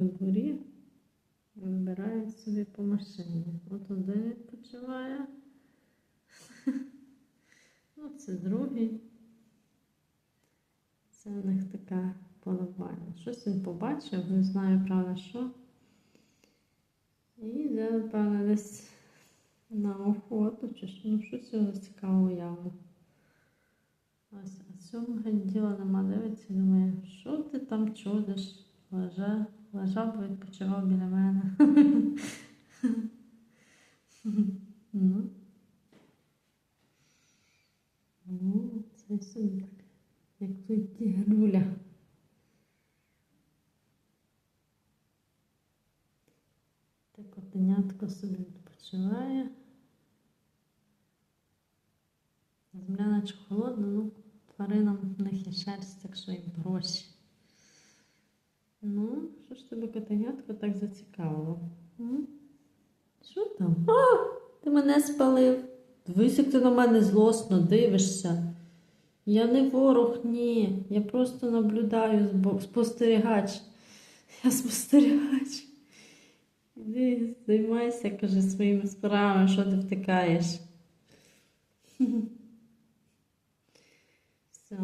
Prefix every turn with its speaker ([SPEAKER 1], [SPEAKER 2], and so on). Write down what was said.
[SPEAKER 1] у дворі вибирають собі по машині. От один відпочиває. Ну, це другий. Це в них така полюбальня. Щось він побачив, не знаю, правда, що. І йде, напевно, десь на охоту, чи що, ну, щось його цікавого явно. Ось, а цьому геть діла нема, дивиться думає, що ти там чудиш? Лежа, лежав би відпочивав біля мене. ну. Ну, це собі так, як тут тігруля. Так котенятко собі відпочиває. Земля наче холодна, ну, тваринам в них є шерсть, так що їм гроші. Ну, що ж тебе котенятко так зацікавило? М? Що там? А, ти мене спалив. Дивись, як ти на мене злосно дивишся. Я не ворог, ні. Я просто наблюдаю, спостерігач. Я спостерігач. Іди, займайся, каже, своїми справами, що ти втикаєш. Все.